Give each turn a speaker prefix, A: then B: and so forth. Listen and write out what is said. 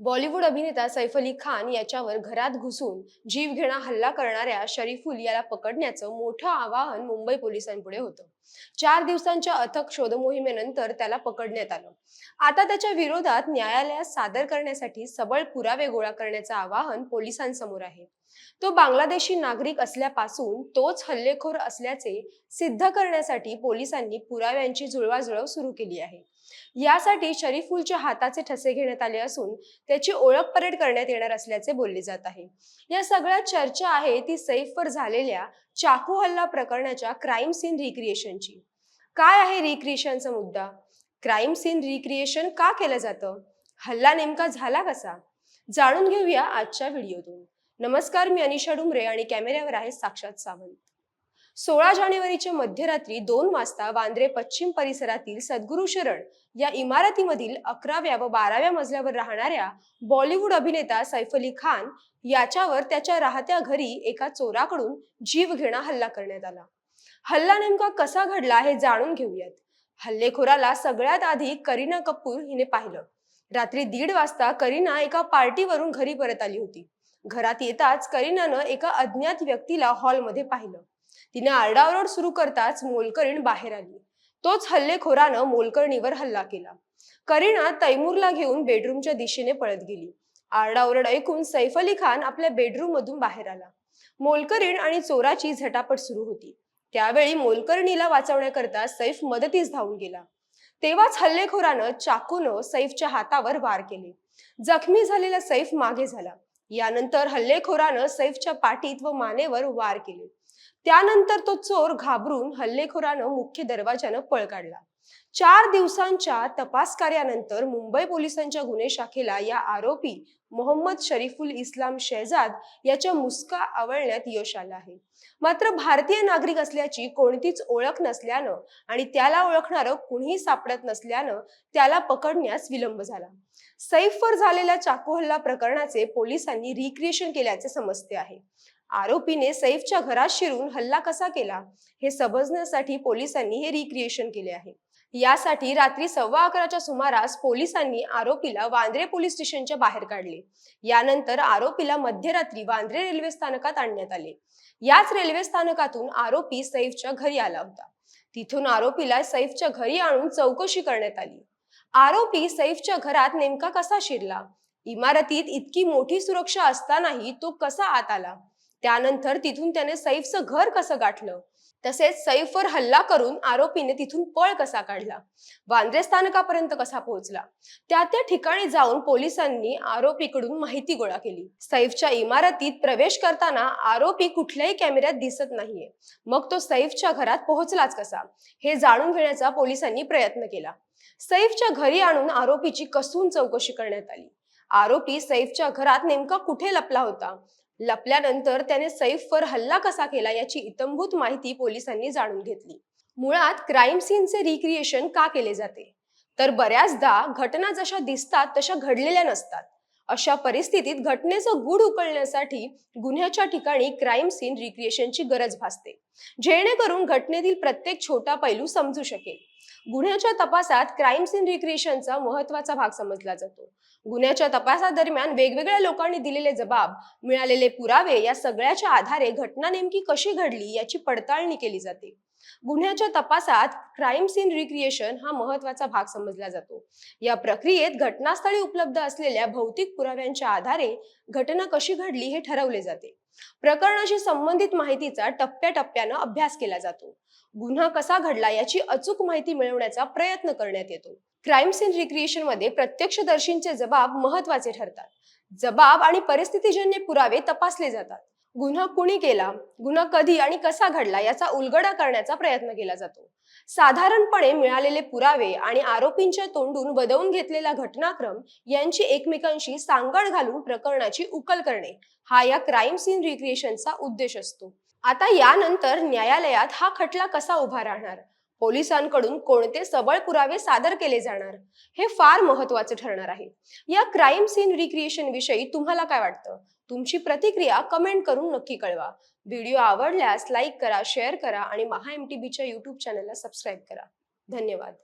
A: बॉलिवूड अभिनेता सैफ अली खान याच्यावर घरात घुसून जीवघेणा हल्ला करणाऱ्या शरीफुल याला पकडण्याचं मोठं आवाहन मुंबई पोलिसांपुढे होतं. चार दिवसांच्या अथक शोधमोहिमेनंतर त्याला पकडण्यात आलं. आता त्याच्या विरोधात न्यायालयात सादर करण्यासाठी सबळ पुरावे गोळा करण्याचं आवाहन पोलिसांसमोर आहे. तो बांगलादेशी नागरिक असल्यापासून तोच हल्लेखोर असल्याचे सिद्ध करण्यासाठी पोलिसांनी पुराव्यांची जुळवाजुळव सुरू केली आहे. यासाठी शरीफुलच्या हाताचे ठसे घेण्यात आले असून त्याची ओळख परेड करण्यात येणार असल्याचे बोलले जात आहे. या सगळ्या चर्चा आहे ती सैफवर झालेल्या चाकू हल्ला प्रकरणाच्या क्राईम सीन रिक्रिएशनची काय आहे रिक्रिएशनचा मुद्दा? क्राईम सीन रिक्रिएशन का केलं जातं? हल्ला नेमका झाला कसा? जाणून घेऊया आजच्या व्हिडिओतून. नमस्कार मी अनिशा डुमरे आणि कॅमेऱ्यावर आहे साक्षात सावंत. सोळा जानेवारीच्या मध्यरात्री दोन वाजता वांद्रे पश्चिम परिसरातील सद्गुरू शरण या इमारतीमधील अकराव्या व बाराव्या मजल्यावर राहणाऱ्या बॉलिवूड अभिनेता सैफ अली खान याच्यावर त्याच्या राहत्या घरी एका चोराकडून जीवघेणा हल्ला करण्यात आला. हल्ला नेमका कसा घडला हे जाणून घेऊयात. हल्लेखोराला सगळ्यात आधी करीना कपूर हिने पाहिलं. रात्री दीड वाजता करीना एका पार्टीवरून घरी परत आली होती. घरात येताच करीनानं एका अज्ञात व्यक्तीला हॉलमध्ये पाहिलं. तिने आरडाओरड सुरू करताच मोलकरीण बाहेर आली. तोच हल्लेखोरानं मोलकर्णीवर हल्ला केला. करीना तैमूरला घेऊन बेडरूमच्या दिशेने पळत गेली. आरडाओरड ऐकून सैफ अली खान आपल्या बेडरूम मधून बाहेर आला. मोलकरीण आणि चोराची झटापट सुरू होती. त्यावेळी मोलकर्णीला वाचवण्याकरता सैफ मदतीस धावून गेला. तेव्हाच हल्लेखोरानं चाकून सैफच्या हातावर वार केले. जखमी झालेला सैफ मागे झाला. यानंतर हल्लेखोरानं सैफच्या पाठीत व मानेवर वार केले. त्यानंतर तो चोर घाबरून हल्लेखोरानं मुख्य दरवाजानं पळ काढला. चार दिवसांच्या तपास कार्यानंतर मुंबई पोलिसांच्या गुन्हे शाखेला या आरोपी मोहम्मद शरीफुल इस्लाम शहजाद याच्या मुस्का आवळण्यात यश आलं आहे. मात्र भारतीय नागरिक असल्याची कोणतीच ओळख नसल्यानं आणि त्याला ओळखणारं कुणीही सापडत नसल्यानं त्याला पकडण्यास विलंब झाला. सैफवर झालेल्या चाकू हल्ला प्रकरणाचे पोलिसांनी रिक्रिएशन केल्याचे समजते आहे. आरोपीने सैफच्या घरात शिरून हल्ला कसा केला हे समजण्यासाठी पोलिसांनी हे रिक्रिएशन केले आहे. यासाठी रात्री सव्वा अकराच्या सुमारास पोलिसांनी आरोपीला वांद्रे पोलीस स्टेशनच्या बाहेर काढले. यानंतर आरोपीला मध्यरात्री वांद्रे रेल्वे स्थानकात आणण्यात आले. याच रेल्वे स्थानकातून आरोपी सैफच्या घरी आला होता. तिथून आरोपीला सैफच्या घरी आणून चौकशी करण्यात आली. आरोपी सैफच्या घरात नेमका कसा शिरला? इमारतीत इतकी मोठी सुरक्षा असतानाही तो कसा आत आला? त्यानंतर तिथून त्याने सैफचं घर कसं गाठलं? तसेच सैफवर हल्ला करून आरोपीने तिथून पळ कसा काढला? वांद्रे स्थानकापर्यंत कसा पोहोचला? त्या त्या ठिकाणी जाऊन पोलिसांनी आरोपीकडून माहिती गोळा केली. सैफच्या इमारतीत प्रवेश करताना आरोपी कुठल्याही कॅमेऱ्यात दिसत नाहीये. मग तो सैफच्या घरात पोहोचलाच कसा? हे जाणून घेण्याचा पोलिसांनी प्रयत्न केला. सैफच्या घरी आणून आरोपीची कसून चौकशी करण्यात आली. आरोपी सैफच्या घरात नेमका कुठे लपला होता? लपल्यानंतर त्याने सैफवर हल्ला कसा केला याची इतंभूत माहिती पोलिसांनी जाणून घेतली. मुळात क्राईम सीनचे रिक्रिएशन का केले जाते? तर बऱ्याचदा घटना जशा दिसतात तशा घडलेल्या नसतात. अशा परिस्थितीत घटनेचं गूढ उकळण्यासाठी गुन्ह्याच्या ठिकाणी क्राईम सीन रिक्रिएशनची गरज भासते. जेणेकरून घटनेतील प्रत्येक छोटा पैलू समजू शकेल. गुन्ह्याच्या तपासात क्राईम सीन रिक्रिएशनचा महत्त्वाचा भाग समजला जातो. गुन्ह्याच्या तपासादरम्यान वेगवेगळ्या लोकांनी दिलेले जबाब मिळालेले पुरावे या सगळ्याच्या आधारे घटना नेमकी कशी घडली याची पडताळणी केली जाते. गुन्ह्याच्या तपासात क्राईम सीन रिक्रिएशन हा महत्त्वाचा भाग समजला जातो. या प्रक्रियेत घटनास्थळी उपलब्ध असलेल्या भौतिक पुराव्यांच्या आधारे घटना कशी घडली हे ठरवले जाते. प्रकरणाशी संबंधित माहितीचा टप्प्याटप्प्यानं अभ्यास केला जातो. गुन्हा कसा घडला याची अचूक माहिती मिळवण्याचा प्रयत्न करण्यात येतो. क्राईम सीन रिक्रिएशनमध्ये प्रत्यक्षदर्शींचे जबाब महत्त्वाचे ठरतात. जबाब आणि परिस्थितीजन्य पुरावे तपासले जातात. गुन्हा कुणी केला? गुन्हा कधी आणि कसा घडला? याचा उलगडा करण्याचा प्रयत्न केला जातो. साधारणपणे मिळालेले पुरावे आणि आरोपींच्या तोंडून बदवून घेतलेला घटनाक्रम यांची एकमेकांशी सांगड घालून प्रकरणाची उकल करणे हा या क्राईम सीन रिक्रिएशनचा उद्देश असतो. आता यानंतर न्यायालयात हा खटला कसा उभा राहणार? पोलिसांकडून कोणते सबळ पुरावे सादर केले जाणार हे फार महत्त्वाचे ठरणार आहे. या क्राईम सीन रिक्रिएशन विषयी तुम्हाला काय वाटतं? तुमची प्रतिक्रिया कमेंट करून नक्की कळवा. व्हिडिओ आवडल्यास लाईक करा शेअर करा आणि महा एम टी बीच्या युट्यूब चॅनलला सबस्क्राईब करा. धन्यवाद.